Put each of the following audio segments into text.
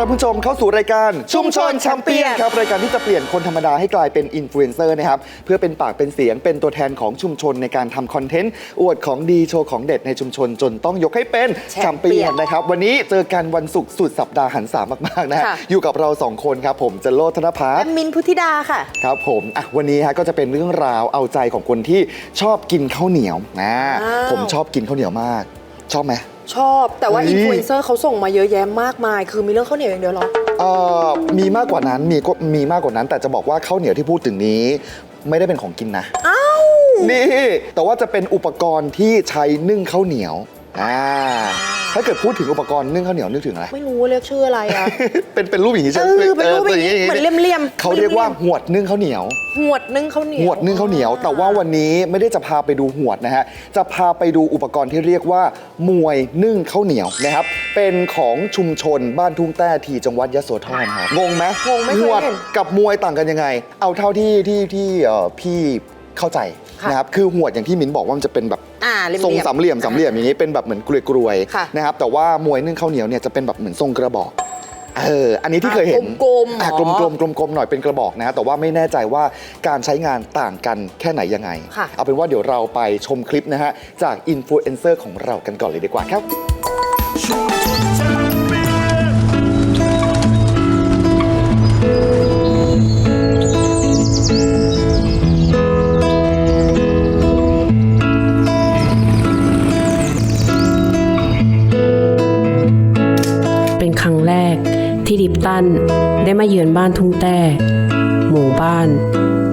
รับผู้ชมเข้าสู่รายการชุมชนแชมเปี้ยนครับรายการที่จะเปลี่ยนคนธรรมดาให้กลายเป็นอินฟลูเอนเซอร์นะครับเพื่อเป็นปากเป็นเสียงเป็นตัวแทนของชุมชนในการทำคอนเทนต์อวดของดีโชว์ของเด็ดในชุมชนจนต้องยกให้เป็นแชมเปี้ยนนะครับวันนี้เจอกันวันศุกร์สุดสัปดาห์หันษามากๆนะฮะค่ะอยู่กับเราสองคนครับผมจะโลดธนพัฒแอน์มมินพุทธิดาค่ะครับผมอะวันนี้ฮะก็จะเป็นเรื่องราวเอาใจของคนที่ชอบกินข้าวเหนียวนะอ้าวผมชอบกินข้าวเหนียวมาก ชอบไหม ชอบแต่ว่าเฮ้ยอินฟลูเอนเซอร์เขาส่งมาเยอะแยะมากมาย คือมีเรื่องข้าวเหนียวอย่างเดียวเหรอ เอ่อมีมากกว่านั้นมีก็มีมากกว่านั้น แต่จะบอกว่าข้าวเหนียวที่พูดถึงนี้ ไม่ได้เป็นของกินนะอ้าวนี่แต่ว่าจะเป็นอุปกรณ์ที่ใช้นึ่งข้าวเหนียว อ่าถ้าเกิดพูดถึงอุปกรณ์นึ่งข้าวเหนียวนึกถึงอะไร ไม่รู้ว่าเรียกชื่ออะไรอะ เป็นเป็นรูปอย่างนี้เอใช่ไหมอเป็นรูปอย่างนี้เหมือนเลี่ยมๆเขาเรียกว่าหวดนึ่งข้าวเหนียว หวดนึ่งข้าวเหนียว หวดนึ่งข้าวเหนียว แต่ว่าวันนี้ไม่ได้จะพาไปดูหวดนะฮะ จะพาไปดูอุปกรณ์ที่เรียกว่า มวยนึ่งข้าวเหนียวนะครับ เป็นของชุมชนบ้านทุ่งแต้ทีจังหวัดยโสธรครับงงไหมงงไม่เคหยวดเห็นกับมวยต่างกันยังไง เอาเท่าที่ที่ที่เอ่อพี่เข้าใจ ค่ะนะครับคือหวดอย่างที่มิ้นบอกว่ามันจะเป็นแบบอ่าเลี่ยมๆทรงสามเหลี่ยมสามเหลี่ยมอย่างนี้เป็นแบบเหมือนกลวยค่ะๆนะครับแต่ว่ามวยนึ่งข้าวเหนียวเนี่ยจะเป็นแบบเหมือนทรงกระบอกเอออันนี้ที่เคยเห็นกลมๆอะเหรกลอมๆกลมๆหน่อยเป็นกระบอกนะแต่ว่าไม่แน่ใจว่าการใช้งานต่างกันแค่ไหนยังไง ค่ะ เอาเป็นว่าเดี๋ยวเราไปชมคลิปนะฮะจากอินฟลูเอนเซอร์ของเรากันก่อนเลยดีกว่าครับเที่ดิปตันได้มาเยือนบ้านทุ่งแต้ หมู่บ้าน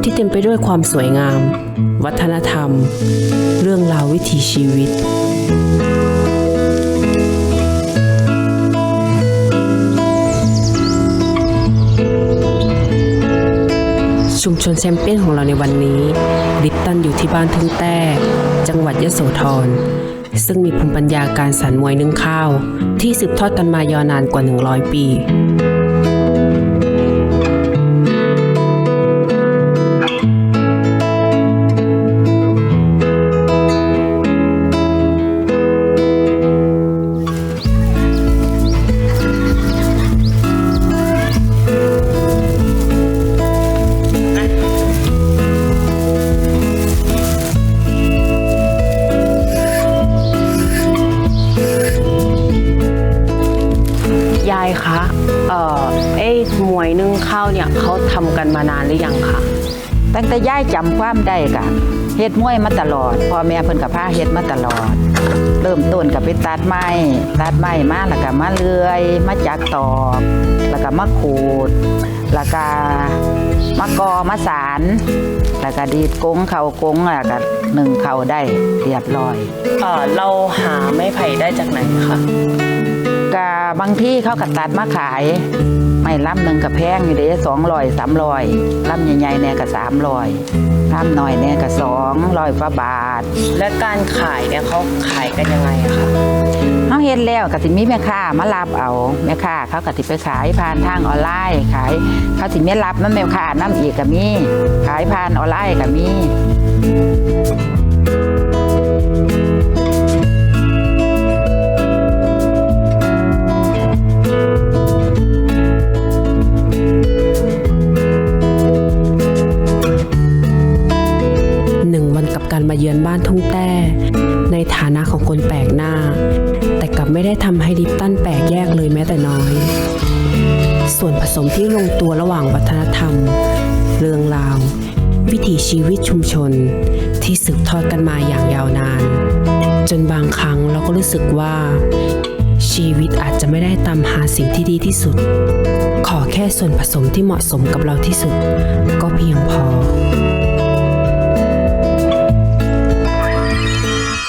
ที่เต็มไปด้วยความสวยงาม วัฒนธรรม เรื่องราววิถีชีวิต ชุมชนแชมเปี้ยนของเราในวันนี้ดิปตันอยู่ที่บ้านทุ่งแต้ จังหวัดยะโสธรซึ่งมีภูมิปัญญาการสานมวยนึ่งข้าว ที่สืบทอดกันมายาวนานกว่า 100 ปี ย่ายจำความได้กะเฮ็ดมวยมาตลอดพ่อแม่เพิ่นกับพาเฮ็ดมาตลอด เริ่มต้นกับไปตัดไม้ตัดไม้มาแล้วก็มาเลื่อย มาจักตอกแล้วก็มาขูดแล้วก็มากอมาสารแล้วก็ดีดกงเข่ากงแล้วก็หนึ่งเข่าได้เรียบร้อยเอ่อเราหาไม้ไผ่ได้จากไหนคะกะบางที่เขาก็ตัดมาขาย ไม่ลำหนึ่งกับแพงอยู่เด้สองร้อยสามร้อยลำใหญ่ๆเนี่ยก็สามร้อยลำหน่อยเนี่ยก็สองร้อยฟ้าบาท และการขายเนี่ยเขาขายกันยังไงอะคะเขาเฮ็ดแล้วก็สิมีแม่ค้ามารับเอาแม่ค้าเขาก็สิไปขายผ่านทางออนไลน์ขายเขาสิไม่รับมันแม่ค้านํอีกก็มีขายผ่านออนไลน์ก็มี มาเยือนบ้านทุ่งแต้ ในฐานะของคนแปลกหน้า แต่กลับไม่ได้ทำให้ดิปตันแปลกแยกเลยแม้แต่น้อย ส่วนผสมที่ลงตัวระหว่างวัฒนธรรม เรื่องราว วิถีชีวิตชุมชน ที่สืบทอดกันมาอย่างยาวนาน จนบางครั้งเราก็รู้สึกว่า ชีวิตอาจจะไม่ได้ตามหาสิ่งที่ดีที่สุด ขอแค่ส่วนผสมที่เหมาะสมกับเราที่สุด ก็เพียงพอ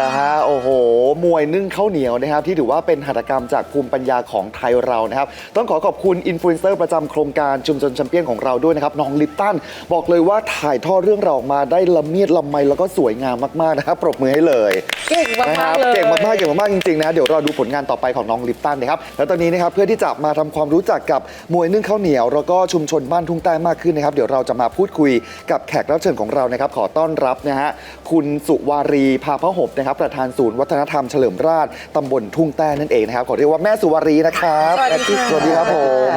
นี่แหละฮะ โอ้โห มวยนึ่งข้าวเหนียวนะครับ ที่ถือว่าเป็นหัตถกรรมจากภูมิปัญญาของไทยเรานะครับ ต้องขอขอบคุณอินฟลูเอนเซอร์ประจำโครงการชุมชนแชมเปี้ยนของเราด้วยนะครับ น้องลิปตัน บอกเลยว่าถ่ายทอดเรื่องราวออกมาได้ละเมียดละไมแล้วก็สวยงามมากๆนะครับ ปรบมือให้เลยเก่งมานะคกรับๆเลยเก่งมากๆเก่งมากๆจริงๆนะเดี๋ยวเราดูผลงานต่อไปของน้องลิปตันนะครับแล้วตอนนี้นะครับเพื่อที่จะมาทำความรู้จักกับมวยนึ่งข้าวเหนียว แล้วก็ชุมชนบ้านทุ่งใต้มากขึ้นนะครับ เดี๋ยวเราจะมาพูดคุยกับแขกรับเชิญของเรานะครับขอต้อนรับนะฮะคุณสุวารีพาพหบนะครับประธานศูนย์วัฒนธรรมรมเฉลิมราชตำบลทุ่งแต้นั่นเองนะครับขอเรียกว่าแม่สุวารีนะครับสวัสดีค่ะ สวัสดีครับผม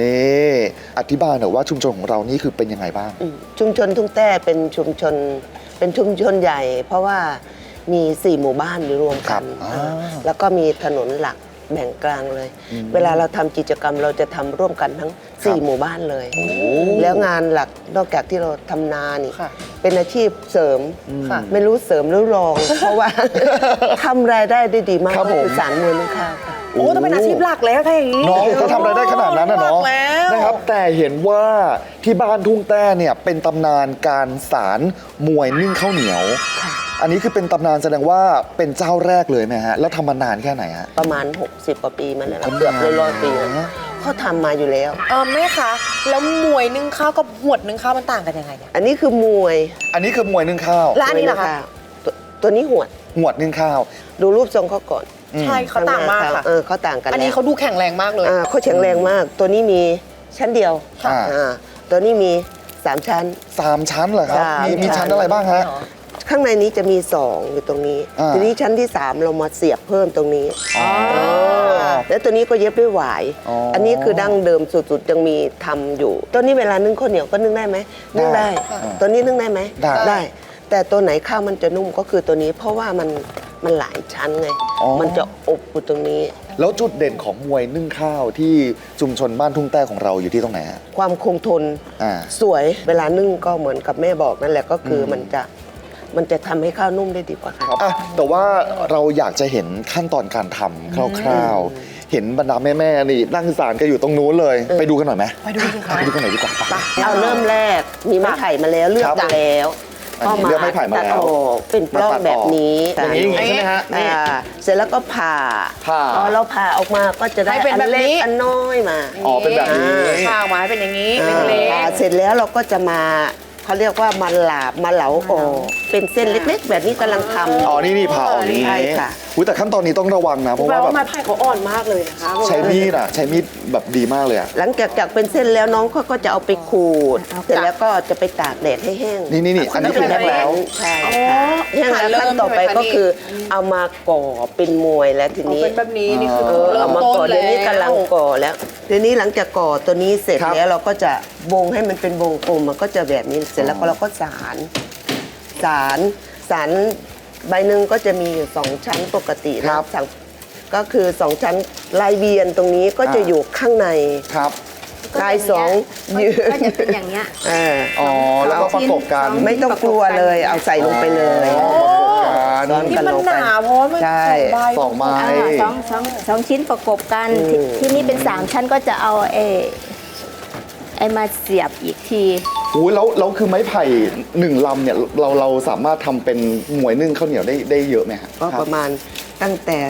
นี่อธิบายหน่อยว่าชุมชนของเรานี่คือเป็นยังไงบ้าง อืมชุมชนทุ่งแต้เป็นชุมชนเป็นชุมชนใหญ่ เพราะว่ามีสี่หมู่บ้านอยู่รวมครักับนอ่าอ่า แล้วก็มีถนนหลัก แบ่งกลางเลย เวลาเราทำกิจกรรมเราจะทำร่วมกันทั้งสี่หมู่บ้านเลย แล้วงานหลักนอกจากที่เราทำนานี่ค่ะเป็นอาชีพเสริมค่ะไม่รู้เสริมหรือรอง เพราะว่าทำรายได้ได้ดีมากครับก็ผมคือสารมวยนึ่งข้าวค่ะ โอ้ต้องเป็นอาชีพหลักแล้วถ้าอย่างนี้น้องเขาทำอะไรได้ขนาดนั้นนะเนาะหลักแล้วนะครับแต่เห็นว่าที่บ้านทุ่งแต้เนี่ยเป็นตำนานการสารมวยนึ่งข้าวเหนียว อันนี้คือเป็นตำนานแสดงว่าเป็นเจ้าแรกเลยไหมฮะแล้วทำมานานแค่ไหนฮะ ประมาณ 60กว่าปีมาแล้วนะเกือบร้อยๆปีแล้วเขาทำมาอยู่แล้ว เออแม่คะแล้วมวยนึ่งข้าวกับหวดนึ่งข้าวมันต่างกันยังไงเนี่ย อันนี้คือมวยอันนี้คือมวยนึ่งข้าว และอันนี้ล่ะคะ ตัวตัวนี้หวด หวดนึ่งข้าว ดูรูปทรงเขาก่อน ใช่เขาต่างมากข้หน้ค่ะ เออเขาต่างกันอันนี้แล้วเขาดูแข็งแรงมากเลย อ่าเขาแข็งแรงมาก ตัวนี้มีชั้นเดียวค่ะ อ่าตัวนี้มีสามชั้น สามชั้นเหรอครับสามมีมีชั้ชั้นนอะไรบ้างฮะ ข้างในนี้จะมีสองอยู่ตรงนี้ อ่า ทีนี้ชั้นที่สามเรามาเสียบเพิ่มตรงนี้ อ๋อ แล้วตัวนี้ก็เย็บด้วยหวายอ๋ออัอันนี้คือดั้งเดิมสุดๆยังมีทำอยู่ ตัวนี้เวลานึ่งข้าวเหนียวก็นึ่งได้ไหมนึ่งได้ ได้อ่าตัวนี้นึ่งได้ไหมได้ แต่ตัวไหนข้าวมันจะนุ่มก็คือตัวนี้ เพราะว่ามันมันหลายชั้นไง อ๋อ มันจะอบอยู่ตรงนี้ แล้วจุดเด่นของมวยนึ่งข้าวที่ชุมชนบ้านทุ่งแต้ของเราอยู่ที่ตรงไหนฮะความคงทน อ่า สวยเวลานึ่งก็เหมือนกับแม่บอกนั่นแหละก็คืออมันจะมันจะทำให้ข้าวนุ่มได้ดีกว่าค่ะ อะแต่ว่าเราอยากจะเห็นขั้นตอนการทำคร่าวๆ เห็นบรรดาแม่ๆนี่นั่งสารกันอยู่ตรงนู้นเลย ไปดูกันหน่อยไหมไปดูสิคะ ไปดูกันหน่อยดีกว่าไป เอาเริ่มแรกมีไม้ไผ่มาแล้วเลือกครับ มาแล้ว อันนี้เลือกไม้ไผ่มาแล้วตัดออกเป็นปล้องมาตัดออกแบบนี้อย่างนี้อย่างนี้ใช่ไหมฮะนี่อ่าเสร็จแล้วก็ผ่าผ่าพอเราผ่าออกมาก็จะได้ให้เป็นอันแบบเล็นี้กอันน้อยมาอ๋อเป็นแบบนี้ข้าวมาให้เป็นอย่างนี้อ่าเล็กผ่าเสร็จแล้วเราก็จะมา เขาเรียกว่ามาหลาบมาเหลาออกเป็นเส้นเล็กๆ แบบนี้กำลังทำ อ๋อ นี่นี่ผ่าออกนี้ใช่ค่ะ อุ๊ยแต่ขั้นตอนนี้ต้องระวังนะ เพๆราะแปลว่าแบว่าบไม้ไผ่เขาอ่อนมากเลยนะคะใช้มีดอะ ใช้มีดแบบดีมากเลยอะ หลังจากจากเป็นเส้นแล้วน้องเขาก็จะเอาไปขูดเสร็จแล้วก็จะไปตากแดดให้แห้งนี่นี่นี่อันนี้คือแห้งแล้ว ใช่ค่ะแห้งแล้วขั้นต่อไปก็คือเอามาก่อเป็นมวยแล้วทีเอานี้ เป็นแบบนี้นี่คือเออเริ่เอามมาต้นก่อแล้เดี๋ยวนี้กำลังวก่อแล้ว ทีนี้หลังจากก่อตัวนี้เสร็จครับ แล้วเราก็จะวงให้มันเป็นวงกลมมันก็จะแบบนี้เสร็จแล้วก็เราก็สารสารสารใบหนึ่งก็จะมีอยู่สองชั้นปกตินะครับสั่งก็คือสองชั้นลายเวียนตรงนี้ก็จะอ่า อยู่ข้างใน ครับ ลายสองยืนก็จะเป็นอย่างเงี้ย เอออ๋อ แล้วก็ประกบกันสองไม่ต้องกลัวเลยเอาใส่ลงไปเลยอ๋อประกบกันซ้อนนี่กันมันลงหไปนาเพราะว่ามันใช่สองไม้ อ่าสองสองสองชิ้นประกบกันอืมที่ที่นี่เป็นสามชั้นก็จะเอาเอไอมาเสียบอีกทีอุ้ยแล้วแล้วคือไม้ไผ่หนึ่งลำเนี่ยเราเราสามารถทำเป็นหมวยนึ่งข้าวเหนียวได้ได้เยอะไหมฮะก็ประมาณ ตั้งแต่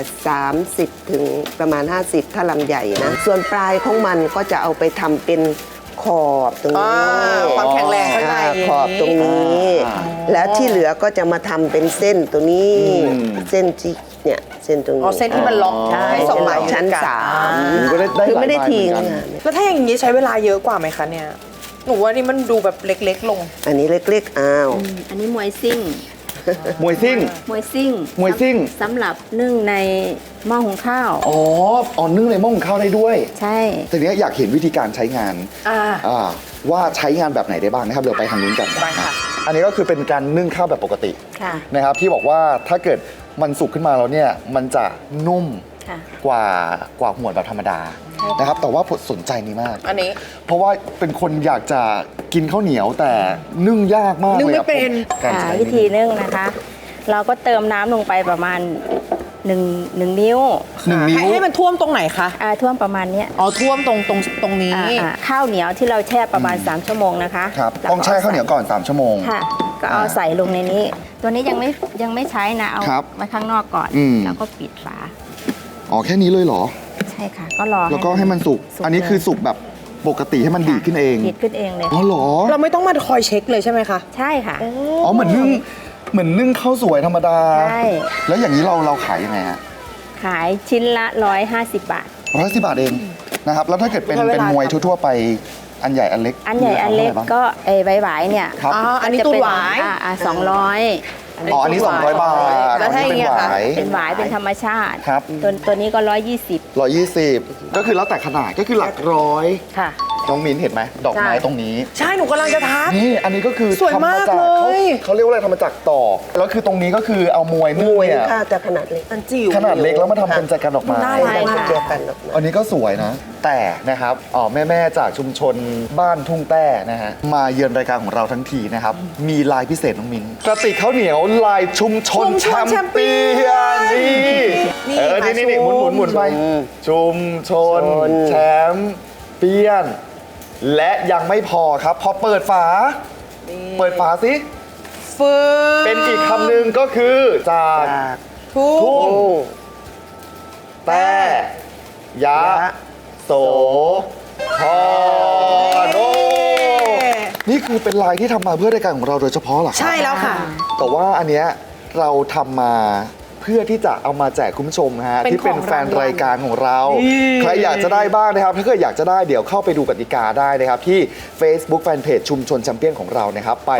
30 ถึงประมาณ 50 ถ้าลำใหญ่นะ ส่วนปลายของมันก็จะเอาไปทำเป็นขอบตรงอ่านี้ความแข็งแรงข้างในอ่าขอบตรงนี้ อ่าแล้วที่เหลือก็จะมาทำเป็นเส้นตัวนี้ อืม เส้นที่เนี่ยเส้นตรงนี้อ๋อเส้นที่มันล็อกใช่ให้สองใบชั้นอยู่ด้วยกัน สามอืมก็ได้ได้คือไม่ได้หลายใบทิ้งเหมือนกันอะแล้วถ้าอย่างนี้ใช้เวลาเยอะกว่าไหมคะเนี่ย หนูว่านี่มันดูแบบเล็กๆลง อันนี้เล็กๆอ้าว อันนี้มวยซิ่ง มวยซิ่ง มวยซิ่งมวยซิ่ง สำหรับนึ่งในหม้อหุงข้าว อ๋ออ๋อนึ่งในหม้อหุงข้าวได้ด้วย ใช่ แต่เนี้ยอยากเห็นวิธีการใช้งานอ่า อ่าว่าใช้งานแบบไหนได้บ้างนะครับ เดี๋ยวไปทางนู้นกันไปค่ะ อันนี้ก็คือเป็นการนึ่งข้าวแบบปกติ ค่ะ นะครับที่บอกว่าถ้าเกิดมันสุกขึ้นมาแล้วเนี่ยมันจะนุ่ม ค่ะ กว่ากว่าหวดแบบธรรมดาใช่ค่ะนะครับ แต่ว่าผมสนใจนี้มาก อันนี้ เพราะว่าเป็นคนอยากจะกินข้าวเหนียวแต่นึ่งยากมากนึ่งเลยไม่ครับเป็นผมการอ่าใช้วิธีนึ่งนะคะ เราก็เติมน้ำลงไปประมาณหนึ่งหนึ่งนิ้วหนึ่งนิ้วให้ให้มันท่วมตรงไหนคะอ่าท่วมประมาณเนี้ยอ๋อท่วมตรงตรงตรงนี้อ่าอ่าข้าวเหนียวที่เราแช่ประมาณ 3 ชั่วโมงนะคะครับแล้วก็ต้องแช่ข้าวเหนียวก่อน 3 ชั่วโมงค่ะก็เอาอ่าใส่ลงในนี้ ตัวนี้ยังไม่ยังไม่ใช้นะเอาครับไว้ข้างนอกก่อนอืมแล้วก็ปิดฝา อ๋อแค่นี้เลยเหรอ ใช่ค่ะ ก็รอแล้วก็ให้มันสุกสุกอันนี้เลยคือสุกแบบปกติให้มันดีดขึ้นเองดีดขึ้นเองเลยอ๋อเหรอ เราไม่ต้องมาคอยเช็คเลยใช่ไหมคะ ใช่ค่ะ อ๋อเหมือนนึ่งเหมือนนึ่งข้าวสวยธรรมดา ใช่ แล้วอย่างนี้เราเราขายยังไงฮะ ขายชิ้นละ 150 บาทร้อยสิบบาทเองนะครับ แล้วถ้าเกิดเป็นใช้เวลาเป็นมวยทำทั่วๆไปอันใหญ่อันเล็ก อันใหญ่อันเล็กราคาท่าไหร่บ้างก็ไอ้ใบหวายเนี่ยครับอ๋อ อันนี้จะตูดเป็หวายอ่าสองร้อย อ๋ออันนี้ 200 บาทแล้วถ้าอย่างเงี้ยค่ะอันนี้เป็นหวายเป็นธรรมชาติ ครับ ตัวตัวนี้ก็ร้อยยี่สิบร้อยยี่สิบก็คือแล้วแต่ขนาดก็คือหลักร้อย ค่ะ น้องมิ้นเห็นไหมดอกไม้ใช่ตรงนี้ ใช่หนูกำลังจะทัก นี่อันนี้ก็คือสวยมากทำจากเลยเขาเขาเรียกว่าอะไรทำมาจากตอกแล้วคือตรงนี้ก็คือเอามวยนึ่งมวยเนี่ยค่ะแต่ขนาดเล็กอันจิ๋ว ขนาดเล็กแล้วมาทำเป็นใจกันดอกไม้ น่ารักได้เจอกันออกมา อันนี้ก็สวยนะ แต่นะครับอ๋อแม่ ๆ จากชุมชนบ้านทุ่งแต้นะฮะมาเยือนรายการของเราทั้งทีนะครับ มีลายพิเศษน้องมินกระติกข้าวเหนียวลายชุมชนชุมชนแชมเปี้ยนนี่นี่เออนี่นี่นี่หมุนหมุนหมุนไป ชุมชนชนแชมเปี้ยน และยังไม่พอครับพอเปิดฝาเปิดฝาสิ ฟืนเป็นอีกคำหนึ่งก็คือจาก จากทุ่ทุ่งงแต่ยะ ยะ โสธรโอ้นี่คือเป็นลายที่ทำมาเพื่อรายการของเราโดยเฉพาะเหรอครับ ใช่แล้วค่ะ แต่ว่าอันเนี้ยเราทำมา เพื่อที่จะเอามาแจกคุณผู้ชมนะฮะเป็นที่เป็นของแฟนรางวัลรายการของเรานี่ใครอยากจะได้บ้างนะครับ ถ้าเกิดอยากจะได้เดี๋ยวเข้าไปดูกติกาได้นะครับ ที่ Facebook Fanpage ชุมชนแชมเปี้ยนของเรานะครับไป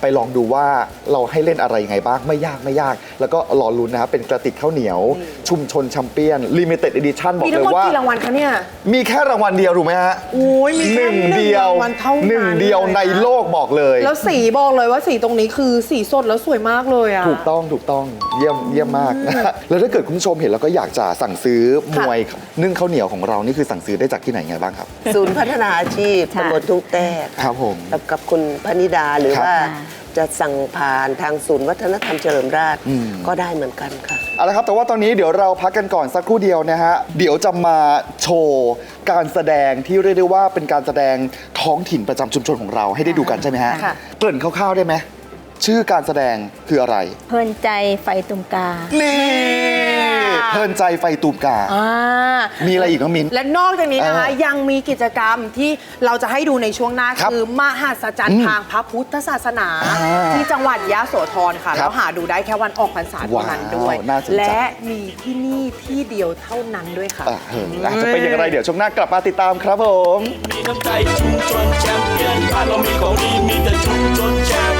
ไปลองดูว่าเราให้เล่นอะไรยังไงบ้างไม่ยากไม่ยาก แล้วก็รอลุ้นนะครับเป็นกระติกข้าวเหนียว ชุมชนแชมเปี้ยน Limited Edition บอกมีเลทั้งหมยดว่า กี่รางวัลคะเนี่ย มีแค่รางวัลเดียวถูกไหมฮะโอ้ยมีหแค่นึ่งเดียวรางวัลเท่านั้นหนึ่งเดียวในโลกบอกเลย แล้วสีบอกเลยว่าสีตรงนี้คือสีสดแล้วสวยมากเลยอะ ถูกต้องถูกต้องเยี่ยมเยี่ยมมากนะฮะแล้วถ้าเกิดคุณผู้ชมเห็นแล้วก็อยากจะสั่งซื้อมวยนึ่งข้าวเหนียวของเรานี่คือสั่งซื้อได้จากที่ไหนไงบ้างครับ ศูนย์พัฒนาอาชีพค่ะตำบลทุ่งแต้ครับผมกับกับคุณพนิดาหรือครับว่าจะสั่งผ่านทางศูนย์วัฒนธรรมเฉลิมราชอืมก็ได้เหมือนกันค่ะเอาละครับ แต่ว่าตอนนี้เดี๋ยวเราพักกันก่อนสักครู่เดียวนะฮะ เดี๋ยวจะมาโชว์การแสดงที่เรียกได้ว่าเป็นการแสดงท้องถิ่นประจำชุมชนของเราให้ได้ดูกันใช่ไหมฮะค่ะเกริ่นคร่าวๆได้ไหม ชื่อการแสดงคืออะไร เพลินใจไฟตุ่มกา นี่เพลินใจไฟตูมกา อ่ามีอะไรอีกน้องมินและนอกจากนี้นะคะ เออยังมีกิจกรรมที่เราจะให้ดูในช่วงหน้าครับคือมหัศจรรอืย์มทางพระพุทธศาสนา อ่าที่จังหวัดยะโสธรค่ะ ครับแล้วหาดูได้แค่วันออกพรรษาเท่านั้นด้วย ว้าวน่าสนใจ และมีที่นี่ที่เดียวเท่านั้นด้วยค่ะ อะเอออาจจะเป็นอย่างไรเดี๋ยวช่วงหน้ากลับมาติดตามครับผม มีน้ำใจชุมชนแชมเปี้ยนบ้านเรามีของดีมีแต่ชุมชนแชม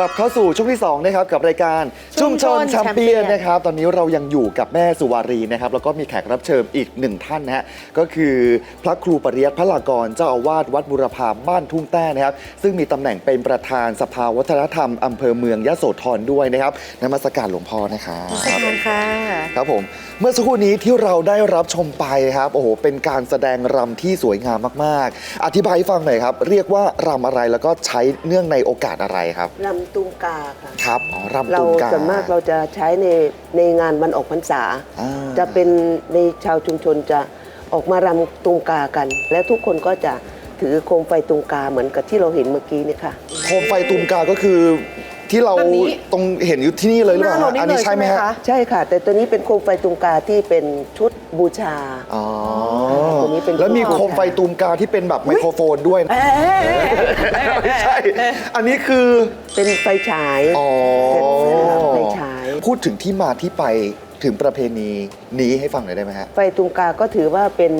กลับเข้าสู่ช่วงที่2นะครับกับรายการชุชุมมชชนนแชมเปี้ยนแชมเปี้ยนนะครับตอนนี้เรายังอยู่กับแม่สุวารีนะครับแล้วก็มีแขกรับเชิญอีกหนึ่งท่านนะฮะก็คือพระครูปริยัติพระลากรเจ้าอาวาสวัดบุรพาบ้านทุ่งแต้นะครับซึ่งมีตำแหน่งเป็นประธานสภาวัฒนธรรมอำเภอเมืองยะโสธรด้วยนะครับนมัสการหลวงพ่อนะครับขอบคุณค่ะครับผมเมื่อสักครู่นี้ที่เราได้รับชมไปครับโอ้โหเป็นการแสดงรำที่สวยงามมาก ๆ อธิบายให้ฟังหน่อยครับเรียกว่ารำอะไรแล้วก็ใช้เนื่องในโอกาสอะไรครับลำตุงกาค่ะครับอ๋อรำเราตุงกา ส่วนมากเราจะใช้ในในงานวันออกพรรษา อ่า จะเป็นในชาวชุมชนจะออกมารำตุงกากัน และทุกคนก็จะถือโคมไฟตุงกาเหมือนกับที่เราเห็นเมื่อกี้เนี่ยค่ะ โคมไฟตุงกาก็คือ ที่เราแบบนี้ ตรงเห็นอยู่ที่นี่เลยหรือเปล่าหน้าเรานี่อันนี้เลยใช่ไหมใช่ไหมฮะคะใช่ค่ะ แต่ตัวนี้เป็นโคมไฟตุงกาที่เป็นชุดบูชา อ๋อตัวนี้เป็นแล้วมีโคมไฟตุงกาที่เป็นแบบไมโครโฟนด้วยนะไม่ใช่ อันนี้คือ เป็นไฟฉายอ๋อ เป็นไฟฉาย พูดถึงที่มาที่ไปถึงประเพณีนี้ให้ฟังหน่อยได้ไหมฮะ ไฟตุงกาก็ถือว่าเป็น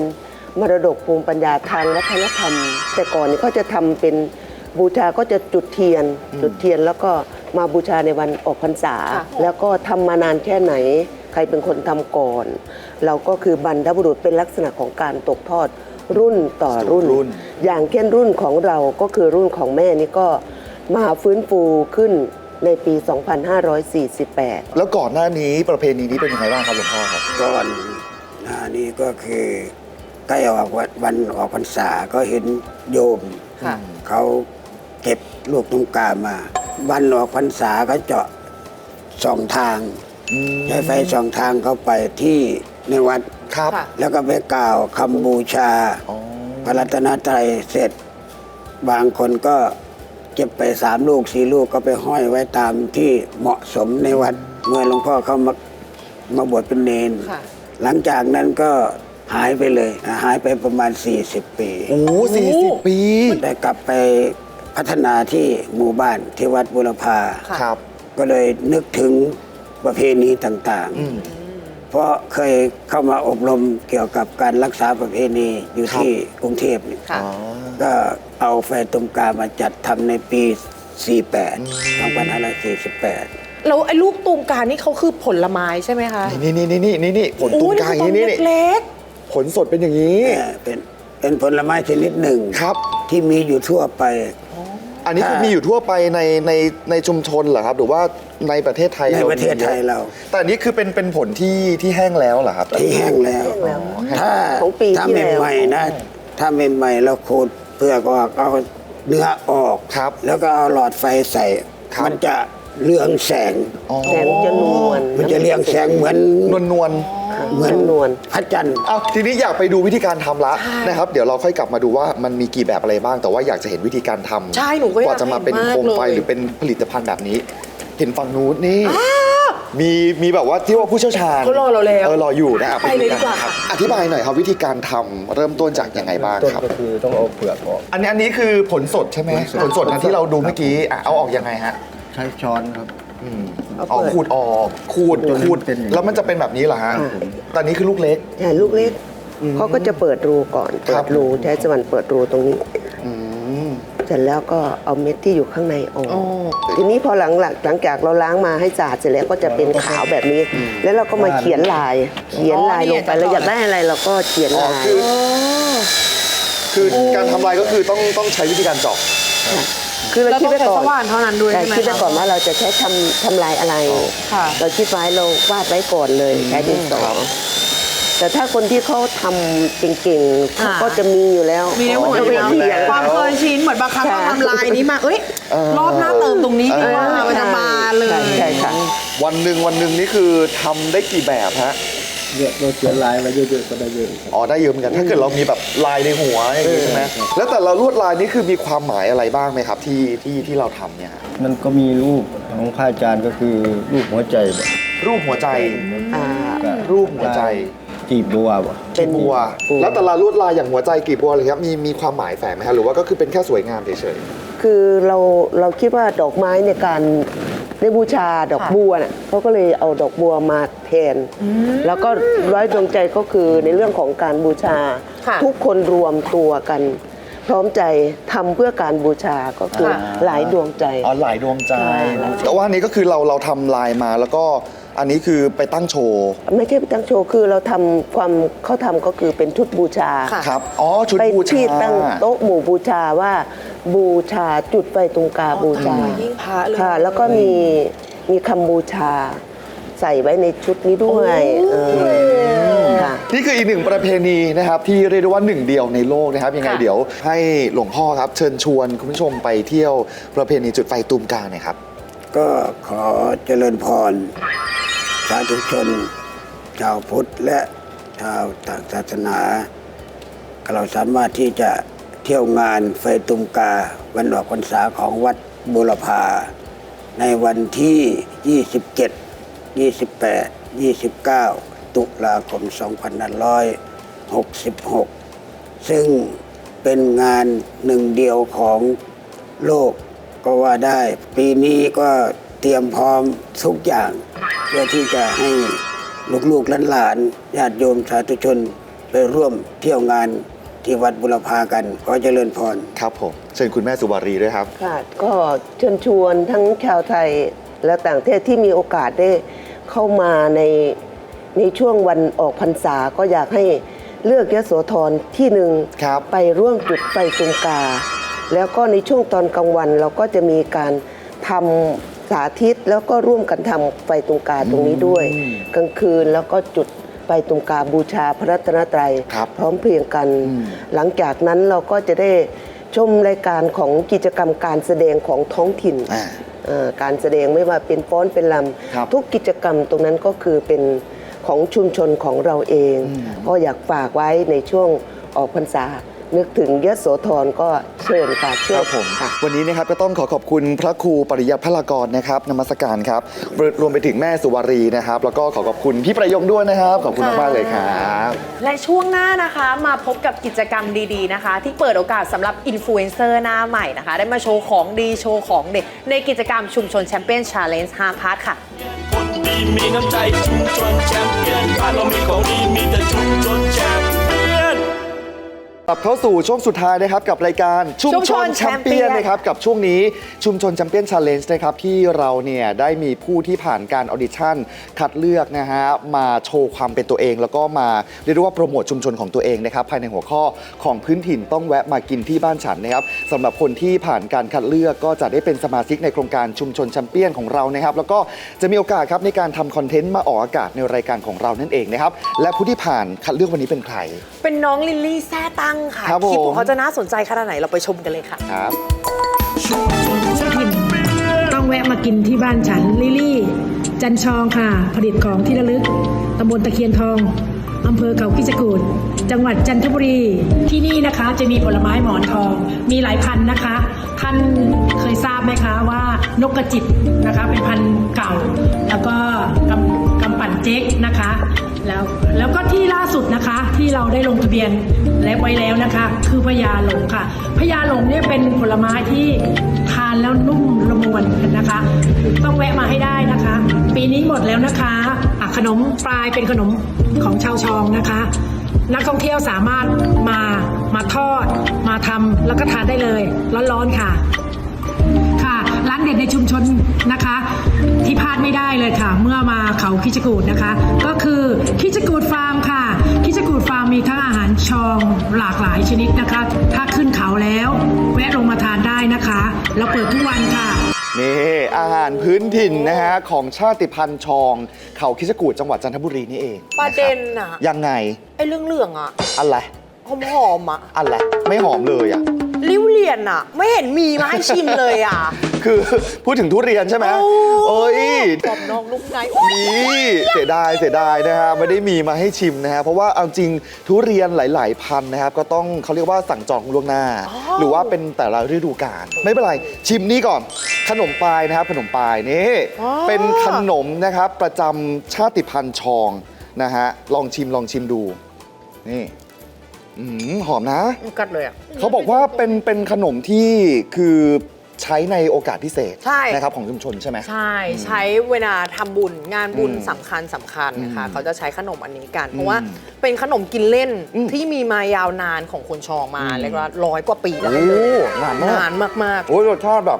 มรดกภูมิปัญญาทางวัฒนธรรม แต่ก่อนนี่เขาจะทำเป็นบูชาก็จะจุดเทียน จุดเทียนแล้วก็ มาบูชาในวันออกพรรษาค่ะแล้วก็ทำมานานแค่ไหน ใครเป็นคนทำก่อน เราก็คือบรรพบุรุษเป็นลักษณะของการตกทอดรุ่นต่อรุ่นรุ่น อย่างเช่นรุ่นของเราก็คือรุ่นของแม่นี่ก็มาฟื้นฟูขึ้นในปี 2548 แล้วก่อนหน้านี้ประเพณีนี้เป็นยังไงบ้างครับหลวงพ่อครับก่อนหน้านี้ก็คือใกล้ออกวันวันออกพรรษาก็เห็นโยมค่ะเขาเก็บลูกตุ้งกามา วันออกพรรษาก็เจาะสองทาง ใช้ไฟสองทางเข้าไปที่ในวัดครับค่ะแล้วก็ไปกล่าวคำบูชาอ๋อพระรัตนตรัยเสร็จ บางคนก็เก็บไปสามลูกสี่ลูกก็ไปห้อยไว้ตามที่เหมาะสมในวัด เมื่อหลวงพ่อเขามามาบวชเป็นเนน ค่ะ หลังจากนั้นก็หายไปเลยนะหายไปประมาณ 40 ปี โอ้สี่สิบปี ได้กลับไป พัฒนาที่หมู่บ้านที่วัดบุรพาค่ะครับ ก็เลยนึกถึงประเพณีต่างอืม ๆ เพราะเคยเข้ามาอบรมเกี่ยวกับการรักษาประเพณีอยู่ครับ ที่กรุงเทพนี่ค่ะ อ๋อ ก็เอาไฟตุมกามาจัดทำในปี 48 2548 แล้วไอ้ลูกตูมกานี่เขาคือผลไม้ใช่ไหมคะนี่นี่นี่นี่นี่นี่ผลตุงกาอย่างนี้นี่นี่เล็กผลสดเป็นอย่างนี้ เอ่อเป็นเป็นผลไม้ชนิดหนึ่ง ครับ ที่มีอยู่ทั่วไป อันนี้คืออ่ามีมีอยู่ทั่วไปในในในชุมชนเหรอครับ หรือว่าในประเทศไทยในาประเทศไทยเรา แต่อันนี้คือเป็นเป็นผลที่ที่แห้งแล้วเหรอครับที่แห้งแล้วแห้งแล้วถ้าของปีถ้าที่แล้ว ใหม่ๆนะถ้าใหม่ๆเราขูดเปลือกออกเอาเนื้อออกครับ แล้วก็เอาหลอดไฟใส่ ครับ มันจะเรืองแสง อ๋อแสงจะนวลมันจะเรืองแสงเหมือนนวลนวล เหมือนนวลพระจันทร์เอาทีนี้อยากไปดูวิธีการทำละนะครับ เดี๋ยวเราค่อยกลับมาดูว่ามันมีกี่แบบอะไรบ้าง แต่ว่าอยากจะเห็นวิธีการทำใช่หนูก็อยากว่าจะมาเป็นเห็นมากโคมไฟเลยหรือเป็นผลิตภัณฑ์แบบนี้ เห็นฝั่งนู้นนี่ มีมีแบบว่าที่ว่าผู้เชี่ยวชาญเขารอเราแล้วเออรออยู่นะอะไปเลยนดีกว่าครับค่ะ อธิบายหน่อยครับวิธีการทำเริ่มต้นจากยังไงบ้างต้นครับ ก็คือต้องเอาเปลือกออก อันนี้อันนี้คือผลสดใช่ไหมผลสด ผลสดนะที่เราดูเมื่อกี้อะเอาออกยังไงฮะ ใช้ช้อนครับอืม เอาอ๋อเปิด ขูดออกขูดจนขูดเป็นอย่างนี้ แล้วมันจะเป็นแบบนี้เหรอฮะอ่าตอนนี้คือลูกเล็กใช่ลูกเล็กเขาก็จะเปิดรูก่อนคเปิรัดบรูใช้สวรรค์เปิดรูตรงนี้ อืม เสร็จแล้วก็เอาเม็ดที่อยู่ข้างในออกอ๋อทีนี้พอหลังหลังหลังจากเราล้างมาให้สะอาดเสร็จแล้วก็จะเป็นขาวแบบนี้ แล้วเราก็มาเขียนลาย เขียนลายลงไปเราอยากได้อะไรเราก็เขียนอ๋อลาย คือ คือการทำลายก็คือต้องต้องใช้วิธีการเจาะ คือเราแล้วคิดต้องไว้ใช้ก่อสนว่านเท่านั้นด้วยใช่ใช่ไหมคิดไว้คะก่อนว่าเราจะใช้ทำทำลายอะไรค่ะเราคิดไว้เราวาดไว้ก่อนเลยใช้ดินสอแต่ถ้าคนที่เขาทำเก่งๆเขาก็จะมีอยู่แล้วมีในหัวจะอยู่ไปแล้วเถียงความเคยชินเหมือนบางครั้งใช่เราทำลายนี้มาเอ้ยเออรอบหน้าเติมตรงนี้ดีกว่าเออมันจะมาเลยใช่ใช่ค่ะวันหนึ่งวันหนึ่งนี่คือทำได้กี่แบบฮะ เยอะเราเขียนลายไว้เยอะๆก็ได้เยอะครับ อ๋อได้เยอะเหมือนกันถ้าเกิดเรามีแบบลายในหัวอย่างนี้ใช่ไหมแล้วแต่ละลวดลายนี่คือมีความหมายอะไรบ้างไหมครับ ที่ที่ที่เราทำเนี่ยฮะมันก็มีรูปของพระอาจารย์ก็คือรูปหัวใจแบบรูปหัวใจ อ่ารูปหัวใจจีบบัวบ่เป็นบัวบัว แล้วแต่ละลวดลายอย่างหัวใจกีบบัวอะไรครับมีมีความหมายแฝงไหมครับหรือว่าก็คือเป็นแค่สวยงามเฉยคือเราเราคิดว่าดอกไม้ในการ ในบูชาดอกบัวน่ะเขาก็เลยเอาดอกบัวมาแทน แล้วก็ร้อยดวงใจก็คือในเรื่องของการบูชาค่ะทุกคนรวมตัวกัน พร้อมใจทำเพื่อการบูชาก็คือค่ะหลายดวงใจอ๋อหลายดวงใจใช่หลายดวงแต่ว่าอันนี้ก็คือเราเราทำลายมาแล้วก็อันนี้คือไปตั้งโชว์ ไม่ใช่ไปตั้งโชว์คือเราทำความเขาทำก็คือเป็นชุดบูชาค่ะครับอ๋อชุดไปบูชาที่ตั้งโต๊ะหมู่บูชาว่า บูชาจุดไฟตรงกาบูชายิ่งพระเลยค่ะ แล้วก็มีมีคำบูชาใส่ไว้ในชุดนี้ด้วยเออค่ะ นี่คืออีกหนึ่งประเพณีนะครับ ที่เรียกได้ว่าหนึ่งเดียวในโลกนะครับ ยังไงค่ะ เดี๋ยวให้หลวงพ่อครับ เชิญชวนคุณผู้ชมไปเที่ยวประเพณีจุดไฟตูมกาหน่อยครับ ก็ขอเจริญพร สาธุชน ชาวพุทธและชาวต่างศาสนา เราสามารถที่จะ เที่ยวงานไฟตุมกา วันออกพรรษาของวัดบุรพา ในวันที่ 27 28 29 ตุลาคม 2566 ซึ่งเป็นงานหนึ่งเดียวของโลกก็ว่าได้ ปีนี้ก็เตรียมพร้อมทุกอย่าง เพื่อที่จะให้ลูกๆหลานๆญาติโยมสาธุชนไปร่วมเที่ยวงาน ที่วัดบุรพากันขอเจริญพร ครับผมเชิญคุณแม่สุวารีด้วยครับ ค่ะก็เชิญชวนทั้งชาวไทยและต่างประเทศที่มีโอกาสได้เข้ามาในในช่วงวันออกพรรษาก็อยากให้เลือกยโสธรที่หนึ่งครับ ไปร่วมจุดไฟตรงกา แล้วก็ในช่วงตอนกลางวันเราก็จะมีการทำสาธิตแล้วก็ร่วมกันทำไฟตรงกาตรงนี้ด้วย กลางคืนแล้วก็จุด ไฟตรงกาบูชาพระรัตนตรัยครับพร้อมเพรียงกัน อืม หลังจากนั้นเราก็จะได้ชมรายการของกิจกรรมการแสดงของท้องถิ่น อ่า เอ่อการแสดงไม่ว่าเป็นฟ้อนเป็นลครับำทุกกิจกรรมตรงนั้นก็คือเป็นของชุมชนของเราเอง ก็อยากฝากไว้ในช่วงออกพรรษา นึกถึงยโสธรก็เชิญค่ะเชิคญรับผมค่ะ วันนี้นะครับก็ต้องขอขอบคุณพระครูปริยัติพระลากรนะครับนมัสการครับรวมไปถึงแม่สุวารีนะครับ แล้วก็ขอขอบคุณพี่ประยงด้วยนะครับ ขอบคุณมากๆเลยครับและช่วงหน้านะคะมาพบกับกิจกรรมดีๆนะคะ ที่เปิดโอกาสสำหรับอินฟลูเอนเซอร์หน้าใหม่นะคะ ได้มาโชว์ของดีโชว์ของเด็ดในกิจกรรมชุมชนแชมเปี้ยนชาเลนจ์5พาร์ทค่ะคนดีมีน้ำใจชุมชนแชมเปี้ยนบ้านเรามีของดีมีแต่ชุมชนแชมเปี้ยน กลับเข้าสู่ช่วงสุดท้ายนะครับกับรายการชุมชุมชชนนแชมเปี้ยนแชมเปี้ยนนะครับกับช่วงนี้ชุมชนแชมเปี้ยนชาเลนจ์นะครับที่เราเนี่ยได้มีผู้ที่ผ่านการออดิชั่นคัดเลือกนะฮะมาโชว์ความเป็นตัวเอง แล้วก็มาเรียกได้ว่าโปรโมทชุมชนของตัวเองนะครับภายในหัวข้อของพื้นถิ่นต้องแวะมากินที่บ้านฉันนะครับสำหรับคนที่ผ่านการคัดเลือกก็จะได้เป็นสมาชิกในโครงการชุมชนแชมเปี้ยนของเรานะครับแล้วก็จะมีโอกาสครับในการทำคอนเทนต์มาออกอากาศในรายการของเรานั่นเองนะครับและผู้ที่ผ่านคัดเลือกวันนี้เป็นใคร เป็นน้องลิลลี่แซ่ตั้งค่ะครับผมคลิปของเขาจะน่าสนใจขนาดไหนเราไปชมกันเลยค่ะ ครับ ถิ่นต้องแวะมากินที่บ้านฉันลิลี่ จันชองค่ะ ผลิตของที่ระลึกตำบลตะเคียนทองอำเภอเขาคิจกูดจังหวัดจันทบุรี ที่นี่นะคะจะมีผลไม้หมอนทอง มีหลายพันธุ์นะคะ ท่านเคยทราบไหมคะว่านกกระจิบนะคะ เป็นพันธุ์เก่า แล้วก็กำกำปั่นเจ๊กนะคะ แล้วแล้วก็ที่ล่าสุดนะคะที่เราได้ลงทะเบียนและไว้แล้วนะคะ คือพญาหลงค่ะพญาหลงเนี่ยเป็นผลไม้ที่ทานแล้วนุ่มละมุนนะคะ ต้องแวะมาให้ได้นะคะ ปีนี้หมดแล้วนะคะะขนมปลายเป็นขนมของชาวชองนะคะ นักท่องเที่ยวสามารถมามาทอด มาทำแล้วก็ทานได้เลยร้อนๆค่ะ ค่ะ ร้านเด็ดในชุมชนนะคะ ที่พลาดไม่ได้เลยค่ะ เมื่อมาเขาคิจกูดนะคะ ก็คือคิจกูดฟาร์มค่ะ คิจกูดฟาร์มมีทั้งอาหารชองหลากหลายชนิดนะคะ ถ้าขึ้นเขาแล้วแวะลงมาทานได้นะคะเราเปิดทุกวันค่ะนี่อาหารพื้นถิ่นนะฮะของชาติพันธุ์ชอง เขาคิชกูดจังหวัดจันทบุรีนี่เองประเด็นนะคอะบยังไงไอ้เรื่องเหลืองอะอะไรหอมหอมๆอะอะไรไม่หอมเลยอะ ริ้วเรียนอะไม่เห็นมีมาให้ชิมเลยอะคือพูดถึงทุเรียนใช่ไหมโอ้เอ้ยกรอบนอกนุ่มในโอ้ยนี่เสียดายเสียดายนะฮะไม่ได้มีมาให้ชิมนะฮะเพราะว่าเอาจริงทุเรียนหลาย ๆ พันธุ์นะครับก็ต้องเขาเรียกว่าสั่งจองล่วงหน้า หรือว่าเป็นแต่ละฤดูกาลไม่เป็นไรชิมนี่ก่อน ขนมปลายนะครับขนมปลายนี่อ๋อเป็นขนมนะครับประจำชาติพันธุ์ชองนะฮะลองชิมลองชิมดูนี่ อืมหอมนะกัดเลยอะเขาบอกว่าเป็นเป็นขนมที่คือใช้ในโอกาสพิเศษใช่ นะครับของชุมชนใช่ไหม ใช่ใช้เวลาทำบุญงานบุญอืมสำคัญสำคัญนะคะ อืมเขาจะใช้ขนมอันนี้กัน เพอืราะมว่าเป็นขนมกินเล่นอืมที่มีมายาวนานของคนชองมาอืม เรียกว่าร้อยกว่าปีแล้วโอ้นานมากนานมาก โอ้ยรสชาติแบบ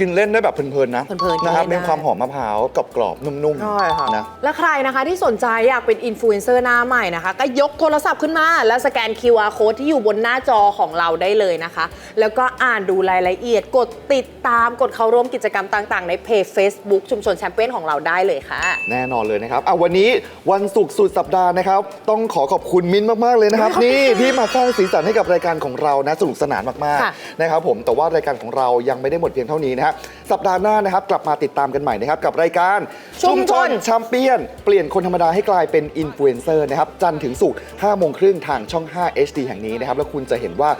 กินเล่นได้แบบเพลินๆนะเพลินๆนะครับกินเล่นมีความหอมมะพร้าวกรอบๆนุ่มๆใช่ค่ะนะ และใครนะคะที่สนใจอยากเป็นอินฟลูเอนเซอร์หน้าใหม่นะคะ ก็ยกโทรศัพท์ขึ้นมาแล้วสแกน QR code ที่อยู่บนหน้าจอของเราได้เลยนะคะ แล้วก็อ่านดูรายละเอียด กดติดตามกดเข้าร่วมกิจกรรมต่างๆ ในเพจ Facebook ชุมชนแชมเปี้ยนของเราได้เลยค่ะ แน่นอนเลยนะครับอะวันนี้วันศุกร์สุดสัปดาห์นะครับ ต้องขอขอบคุณมิ้นท์มาก ๆ เลยนะครับ นี่ที่มาสร้างสีสันให้กับรายการของเรานะสนุกสนานมาก ค่ะ ๆ นะครับผมแต่ว่ารายการของเรายังไม่ได้หมดเพียงเท่านี้นะครับสัปดาห์หน้านะครับกลับมาติดตามกันใหม่นะครับกับรายการชุมชน แชมเปี้ยน เปลี่ยนคนธรรมดาให้กลายเป็นอินฟลูเอนเซอร์นะครับจันทร์ถึงศุกร์5โมงครึ่งทางช่อง 5 HD แห่งนี้นะครับแล้วคุณจะเห็นว่า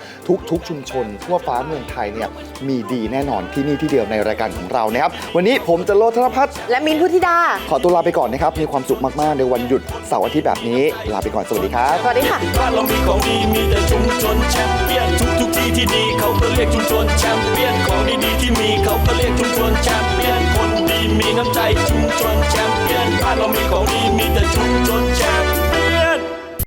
ทุกๆ ชุมชน ทั่วฟ้าเมืองไทยเนี่ยมีดีแน่นอนที่นี่ที่เดียวในรายการของเรานะครับวันนี้ผมจะโลธนพัฒน์และมินพุทธิดา ขอตัวลาไปก่อนนะครับมีความสุขมากๆในวันหยุดเสาร์อาทิตย์แบบนี้ลาไปก่อนสวัสดีครับสวัสดีค่ะบ้านเรามีของดีมีแต่ชุมชนแชมเปี้ยนทุก ที่ที่ดีเขาก็เรียกชุมชนแชมเปี้ยนของดีๆที่มีเขาก็เรียกชุมชนแชมเปี้ยนคนดีมีน้ำใจชุมชนแชมเปี้ยนบ้านเรามีของดีมีแต่ชุมชน